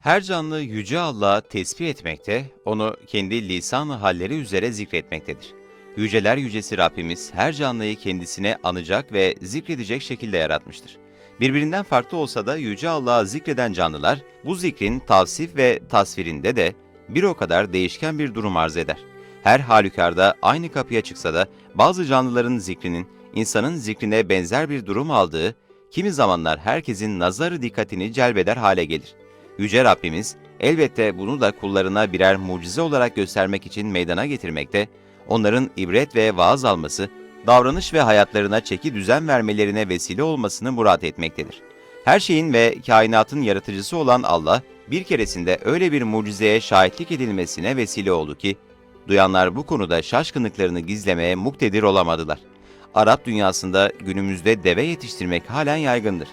Her canlı Yüce Allah'ı tesbih etmekte, onu kendi lisan-ı halleri üzere zikretmektedir. Yüceler Yücesi Rabbimiz her canlıyı kendisine anacak ve zikredecek şekilde yaratmıştır. Birbirinden farklı olsa da Yüce Allah'ı zikreden canlılar, bu zikrin tavsif ve tasvirinde de bir o kadar değişken bir durum arz eder. Her halükarda aynı kapıya çıksa da bazı canlıların zikrinin insanın zikrine benzer bir durum aldığı, kimi zamanlar herkesin nazarı dikkatini celbeder hale gelir. Yüce Rabbimiz elbette bunu da kullarına birer mucize olarak göstermek için meydana getirmekte, onların ibret ve vaaz alması, davranış ve hayatlarına çeki düzen vermelerine vesile olmasını murat etmektedir. Her şeyin ve kainatın yaratıcısı olan Allah, bir keresinde öyle bir mucizeye şahitlik edilmesine vesile oldu ki, duyanlar bu konuda şaşkınlıklarını gizlemeye muktedir olamadılar. Arap dünyasında günümüzde deve yetiştirmek halen yaygındır.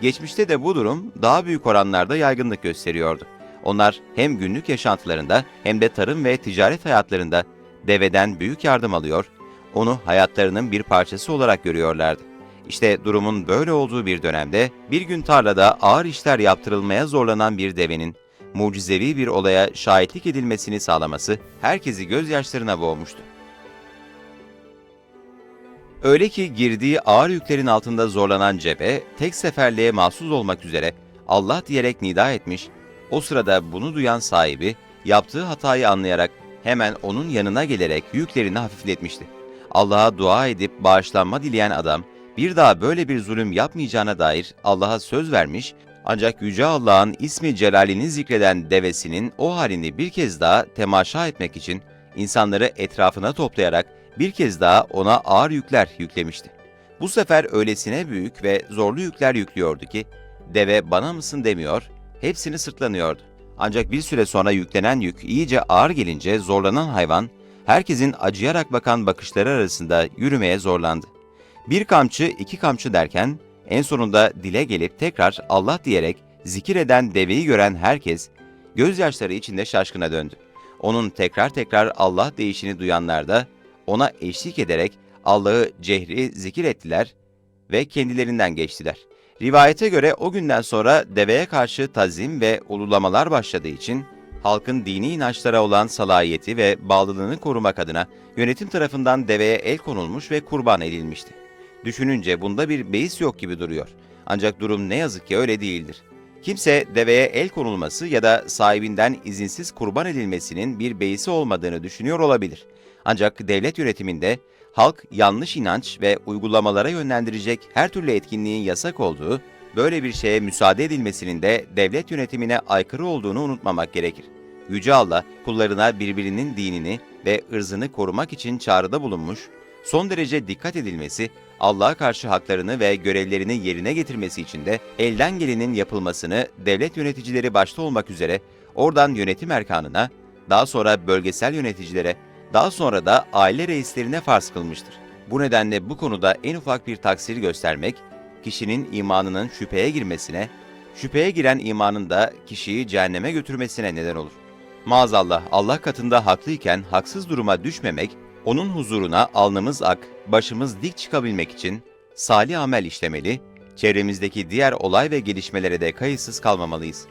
Geçmişte de bu durum daha büyük oranlarda yaygınlık gösteriyordu. Onlar hem günlük yaşantılarında hem de tarım ve ticaret hayatlarında deveden büyük yardım alıyor, onu hayatlarının bir parçası olarak görüyorlardı. İşte durumun böyle olduğu bir dönemde bir gün tarlada ağır işler yaptırılmaya zorlanan bir devenin mucizevi bir olaya şahitlik edilmesini sağlaması herkesi gözyaşlarına boğmuştu. Öyle ki girdiği ağır yüklerin altında zorlanan cebe, tek seferliğe mahsus olmak üzere Allah diyerek nida etmiş, o sırada bunu duyan sahibi, yaptığı hatayı anlayarak hemen onun yanına gelerek yüklerini hafifletmişti. Allah'a dua edip bağışlanma dileyen adam, bir daha böyle bir zulüm yapmayacağına dair Allah'a söz vermiş, ancak Yüce Allah'ın ismi celalini zikreden devesinin o halini bir kez daha temaşa etmek için insanları etrafına toplayarak bir kez daha ona ağır yükler yüklemişti. Bu sefer öylesine büyük ve zorlu yükler yüklüyordu ki, deve bana mısın demiyor, hepsini sırtlanıyordu. Ancak bir süre sonra yüklenen yük iyice ağır gelince zorlanan hayvan, herkesin acıyarak bakan bakışları arasında yürümeye zorlandı. Bir kamçı, iki kamçı derken, en sonunda dile gelip tekrar Allah diyerek zikir eden deveyi gören herkes, gözyaşları içinde şaşkına döndü. Onun tekrar tekrar Allah deyişini duyanlar da, ona eşlik ederek Allah'ı cehri zikir ettiler ve kendilerinden geçtiler. Rivayete göre o günden sonra deveye karşı tazim ve ululamalar başladığı için halkın dini inançlara olan salayeti ve bağlılığını korumak adına yönetim tarafından deveye el konulmuş ve kurban edilmişti. Düşününce bunda bir beis yok gibi duruyor. Ancak durum ne yazık ki öyle değildir. Kimse deveye el konulması ya da sahibinden izinsiz kurban edilmesinin bir beisi olmadığını düşünüyor olabilir. Ancak devlet yönetiminde halk yanlış inanç ve uygulamalara yönlendirecek her türlü etkinliğin yasak olduğu, böyle bir şeye müsaade edilmesinin de devlet yönetimine aykırı olduğunu unutmamak gerekir. Yüce Allah kullarına birbirinin dinini ve ırzını korumak için çağrıda bulunmuş, son derece dikkat edilmesi, Allah'a karşı haklarını ve görevlerini yerine getirmesi için de elden gelenin yapılmasını devlet yöneticileri başta olmak üzere oradan yönetim erkanına, daha sonra bölgesel yöneticilere, daha sonra da aile reislerine farz kılmıştır. Bu nedenle bu konuda en ufak bir taksir göstermek, kişinin imanının şüpheye girmesine, şüpheye giren imanın da kişiyi cehenneme götürmesine neden olur. Maazallah Allah katında haklıyken haksız duruma düşmemek, onun huzuruna alnımız ak, başımız dik çıkabilmek için salih amel işlemeli, çevremizdeki diğer olay ve gelişmelere de kayıtsız kalmamalıyız.